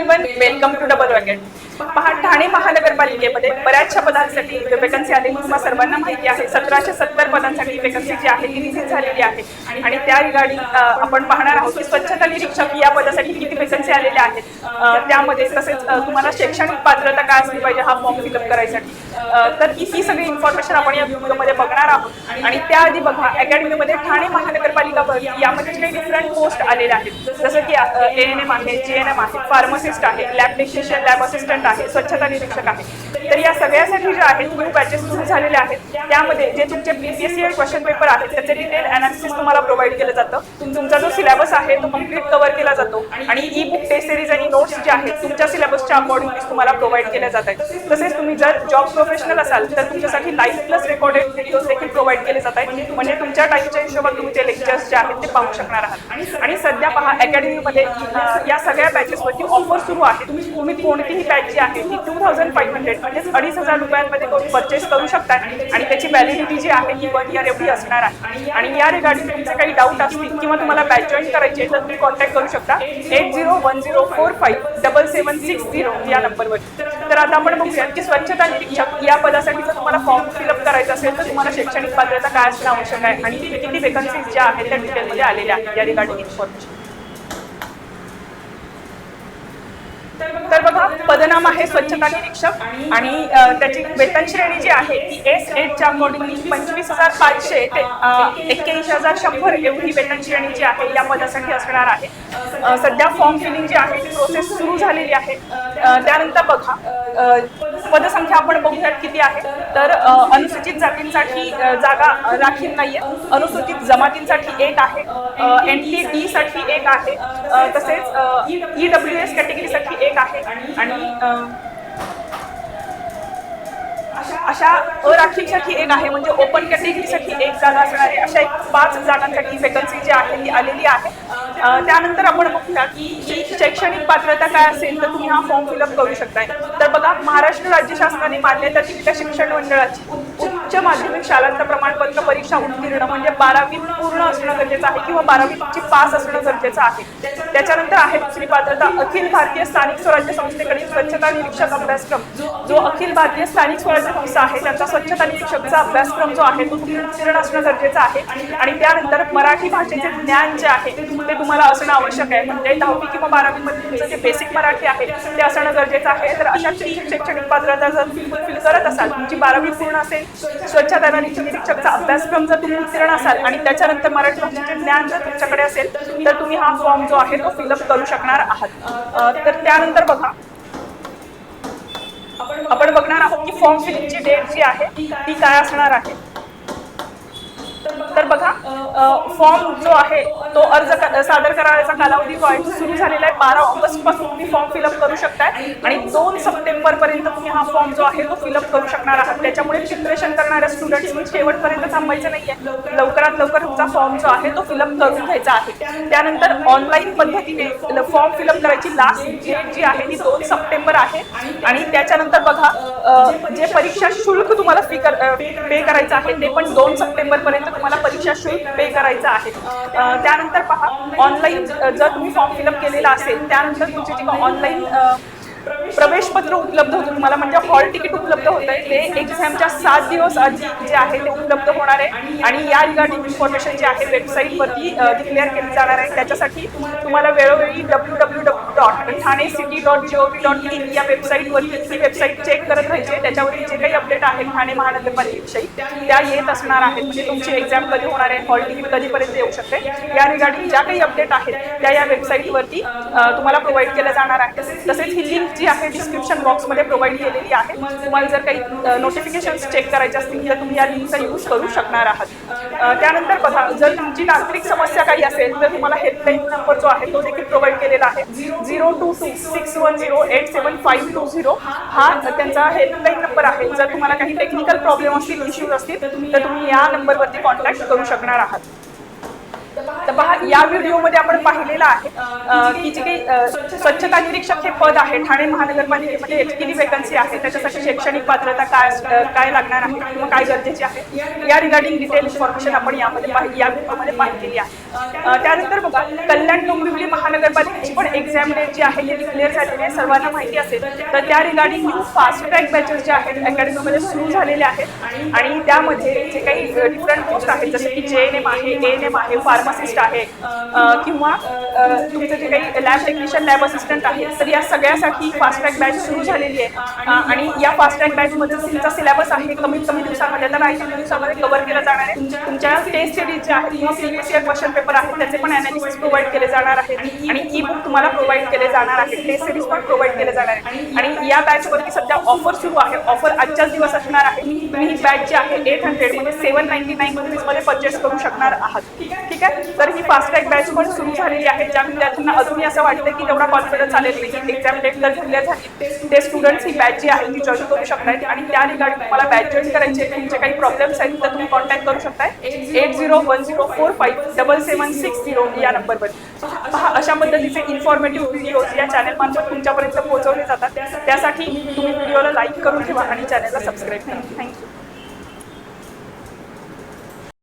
Everyone welcome to डबल वॅकेट पहा ठाणे महानगरपालिकेमध्ये बऱ्याचशा पदांसाठी वेकन्सी आली. तुम्हाला सर्वांना माहिती आहे सतराशे सत्तर पदांसाठी वेकन्सी जी आहे ती रिलीज झालेली आहे. आणि त्या रिगार्डिंग आपण पाहणार आहोत की स्वच्छता निरीक्षक या पदासाठी किती वेकन्सी आलेल्या आहेत. त्यामध्ये तसेच तुम्हाला शैक्षणिक पात्रता काय असली पाहिजे हा फॉर्म फिलअप करायसाठी. तर ही सगळी इन्फॉर्मेशन आपण या व्हिडिओमध्ये बघणार आहोत. आणि त्याआधी बघा अकॅडमीमध्ये ठाणे महानगरपालिका यामध्ये काही डिफरंट पोस्ट आलेल्या आहेत. जसं की ए एन एम आहे जी एन एम आहे फार्मसिस्ट आहे लॅब टेक्निशियन लॅब असिस्टंट आहे स्वच्छता निरीक्षक आहे. तर या सगळ्यासाठी जे आहेत न्यू बॅचेस सुरू झालेले आहेत त्यामध्ये जे तुमचे बीपीएससी क्वेश्चन पेपर आहेत त्याचे डिटेल अनालिसिस तुम्हाला प्रोव्हाइड केलं जातं. तुमचा जो सिलेबस आहे तो कंप्लीट कव्हर केला जातो. आणि ई बुक टेस्ट सिरीज आणि नोट्स जे आहेत तुमच्या सिलेबसच्या अकॉर्डिंगली तुम्हाला प्रोव्हाइड केल्या जात आहेत. तसेच तुम्ही जर जॉब प्रोफेशनल असाल तर तुमच्यासाठी लाईव्ह प्लस रेकॉर्डेड व्हिडिओज देखील प्रोव्हाइड केले जात आहेत. म्हणजे तुमच्या टाईमच्या हिशोबात तुम्ही ते लेक्चर्स जे आहेत ते पाहू शकणार आहात. आणि सध्या पहा अकॅडमीमध्ये या सगळ्या बॅचेसवरती ऑफर सुरू आहे. तुम्ही कोणतीही बॅच जी आहे ती टू थाउजंड फाईव्ह हंड्रेड म्हणजेच अडीच हजार रुपयांमध्ये परचेस करू शकता आणि त्याची व्हॅलिडिटी जी आहे ती वन इयर एवढी असणार आहे. आणि या रिगार्डिंग तुमचे काही डाऊट असतील किंवा तुम्हाला बॅच जॉईन करायची आहे तर तुम्ही कॉन्टॅक्ट करू शकता. Eight zero one zero four five double seven six zero या नंबरवर तर आता आपण बघूया की स्वच्छता निरीक्षक या पदासाठी जर तुम्हाला फॉर्म फिलअप करायचा असेल तर तुम्हाला शैक्षणिक पात्रता काय असणं आवश्यक आहे आणि किती वेकन्सीज ज्या आहेत त्या डिटेलमध्ये आलेल्या आहेत या रिगार्डिंग इन्फॉर्मेशन तर बघा पदनाम आहे स्वच्छता निरीक्षक आणि त्याची वेतन श्रेणी जी आहे ती एस एडच्या अकॉर्डिंगली पंचवीस हजार पाचशे ते एक्क्याऐंशी हजार शंभर एवढी वेतन श्रेणी जी आहे या पदासाठी असणार आहे. सध्या फॉर्म फिलिंग जी आहे ती प्रोसेस सुरू झालेली आहे. त्यानंतर बघा पदसंख्या आपण बघूयात किती आहे. तर अनुसूचित जातींसाठी जागा राखील राखीव नाहीये. अनुसूचित जमातींसाठी एक आहे. एन टी डी साठी एक आहे. तसेच ई डब्ल्यू एस कॅटेगरीसाठी एक आहे. आणि अशा अशा अराखीवसाठी एक आहे म्हणजे ओपन कॅटेगरीसाठी एक जागा असणार आहे. अशा एक पाच जागांसाठी वेकन्सी जी आहे ती आलेली आहे. त्यानंतर आपण बघूया की ही शैक्षणिक पात्रता काय असेल तर तुम्ही हा फॉर्म फिलअप करू शकताय. तर बघा महाराष्ट्र राज्य शासनाने मान्यता शिक्षण मंडळाची. उच्च माध्यमिक शालांत प्रमाणपत्र परीक्षा उत्तीर्ण म्हणजे बारावी पूर्ण असणं गरजेचं आहे किंवा बारावीची पास असणं गरजेचं आहे. त्याच्यानंतर आहे दुसरी पात्रता अखिल भारतीय स्थानिक स्वराज्य संस्थेकडील स्वच्छता निरीक्षक अभ्यासक्रम. जो अखिल भारतीय स्थानिक स्वराज्य संस्था आहे त्यांचा स्वच्छता निरीक्षकचा अभ्यासक्रम जो आहे तो उत्तीर्ण असणं गरजेचं आहे. आणि त्यानंतर मराठी भाषेचे ज्ञान जे आहे ते तुम्हाला असणं आवश्यक आहे. म्हणजे दहावी किंवा बारावी मध्ये तुमचं जे बेसिक मराठी आहे ते असणं गरजेचं आहे. तर अशा शैक्षणिक शैक्षणिक पात्रता जर तुम्ही फुलफिल करत असाल तुमची बारावी पूर्ण असेल स्वच्छता निरीक्षकचा अभ्यासक्रम जर तुम्ही उत्तीर्ण असाल आणि त्याच्यानंतर मराठी भाषेचे ज्ञान जर तुमच्याकडे असेल तर तुम्ही हा फॉर्म जो आहे तो फिलअप करू शकणार आहात. तर त्यानंतर बघा. आपण बघणार आहोत की फॉर्म फिलिंगची डेट जी आहे ती काय असणार आहे? तर बघा फॉर्म जो आहे तो अर्ज सादर करायचा कालावधी जो आहे सुरू झालेला आहे बारा ऑगस्टपासून तुम्ही फॉर्म फिलअप करू शकताय. आणि दोन सप्टेंबर पर्यंत तुम्ही हा फॉर्म जो आहे तो फिलअप करू शकणार आहात. त्याच्यामुळे प्रिपरेशन करणाऱ्या स्टुडंट्सनी शेवटपर्यंत थांबायचं नाहीये. लवकरात लवकर तुमचा फॉर्म जो आहे तो फिलअप करून घ्यायचा आहे. त्यानंतर ऑनलाईन पद्धतीने फॉर्म फिलअप करायची लास्ट डेट जी आहे ती दोन सप्टेंबर आहे. आणि त्याच्यानंतर बघा जे परीक्षा शुल्क तुम्हाला फी कर पे करायचं आहे ते पण दोन सप्टेंबर पर्यंत तुम्हाला परीक्षा शुल्क पे करायचं आहे. त्यानंतर पहा ऑनलाईन जर तुम्ही फॉर्म फिलअप केलेला असेल त्यानंतर तुमची जी ऑनलाईन प्रवेश पत्र उपलब्ध होतं. तुम्हाला म्हणजे हॉल तिकीट उपलब्ध होत आहे ते एक्झामच्या सात दिवस आधी जे आहे ते उपलब्ध होणार आहे. आणि या रिगार्डिंग इन्फॉर्मेशन जे आहे वेबसाईटवरती डिक्लेअर केली जाणार आहे. त्याच्यासाठी तुम्हाला वेळोवेळी W W W dot Thane city dot G O V dot in या वेबसाईटवरती ही वेबसाईट चेक करत राहायची त्याच्यावरती जे काही अपडेट आहेत ठाणे महानगरपालिकेविषयी त्या येत असणार आहेत. म्हणजे तुमची एक्झाम कधी होणार आहे हॉल तिकीट कधीपर्यंत येऊ शकते. या रिगार्डिंग ज्या काही अपडेट आहेत त्या या वेबसाईटवरती तुम्हाला प्रोव्हाइड केल्या जाणार आहेत तसेच ही लिंक जी आहे डिस्क्रिप्शन बॉक्समध्ये प्रोव्हाइड केलेली आहे. तुम्हाला जर काही नोटिफिकेशन चेक करायचे असतील तर तुम्ही या लिंकचा यूज करू शकणार आहात. त्यानंतर बघा जर तुमची तांत्रिक समस्या काही असेल तर तुम्हाला हेल्पलाईन नंबर जो आहे तो देखील प्रोव्हाइड केलेला आहे. Zero two six six one zero eight seven five two zero हा त्यांचा हेल्पलाईन नंबर आहे. जर तुम्हाला काही टेक्निकल प्रॉब्लेम असतील इश्यूज असतील तर तुम्ही या नंबरवरती कॉन्टॅक्ट करू शकणार आहात. तर पहा या व्हिडिओमध्ये आपण पाहिलेलं आहे की जे काही स्वच्छता निरीक्षक हे पद आहे ठाणे महानगरपालिकेमध्ये याची किती वेकन्सी आहे त्याच्यासाठी शैक्षणिक पात्रता काय काय लागणार आहे किंवा काय गरजेची आहे या रिगार्डिंग डिटेल इन्फॉर्मेशन आपण यामध्ये या व्हिडिओमध्ये पाहिलेली आहे. त्यानंतर बघा कल्याण डोंबिवली महानगरपालिका पण एक्झाम डेट जी आहे ती क्लिअर झालेली आहे सर्वांना माहिती असेल. तर त्या regarding new fast track batches जे आहेत अकॅडमीमध्ये सुरू झालेले आहेत. आणि त्यामध्ये जे काही डिफरंट पोस्ट आहेत जसं की जे एन एम आहे ए एन एम आहे फार्मासिस्ट आहे किंवा तुमचं जे काही लॅब टेक्निशियन लॅब असिस्टंट आहे तर या सगळ्यासाठी फास्ट ट्रॅक बॅच सुरू झालेली आहे. आणि या फास्ट ट्रॅक बॅचमध्ये तुमचा सिलेबस आहे कमीत कमी दिवसामध्ये तर ऐंशी दिवसामध्ये कव्हर केला जाणार आहे. तुमच्या टेस्ट सिरीज जे आहेत किंवा सी क्वेश्चन पेपर आहेत त्याचे पण अनालिसिस प्रोव्हाइड केले जाणार आहेत. आणि ई बुक तुम्हाला प्रोव्हाइड केले जाणार आहेत टेस्ट सिरीज पण प्रोव्हाइड केले जाणार आहे. आणि या बॅचवरती सध्या ऑफर सुरू आहे. ऑफर आजच्याच दिवस असणार आहे. तुम्ही ही बॅच जी आहे एट हंड्रेडमध्ये सेवन नाईन्टी नाईन रुपीजमध्ये परचेस करू शकणार आहात. ठीक आहे? तर ही फास्ट बॅच पण सुरू झालेली आहे. ज्या विद्यार्थ्यांना अजूनही असं वाटतं की तेवढा कॉन्फिडन्स आलेला नाही. एक्झाम डेट जर क्लिअर झाली. ते स्टुडंट्स ही बॅच जी आहे ती जॉईन करू शकतायत आणि त्या रिगार्डिंग तुम्हाला बॅच जॉईन करायचे तुमचे काही प्रॉब्लेम्स आहेत तर तुम्ही कॉन्टॅक्ट करू शकताय. Eight zero one zero four five double seven six zero या नंबरवर पहा अशा पद्धतीचे इन्फॉर्मेटिव्ह व्हिडिओज या चॅनलमार्फत तुमच्यापर्यंत पोहोचवले जातात. त्यासाठी तुम्ही व्हिडिओला लाईक करून ठेवा आणि चॅनलला सबस्क्राईब करा. थँक्यू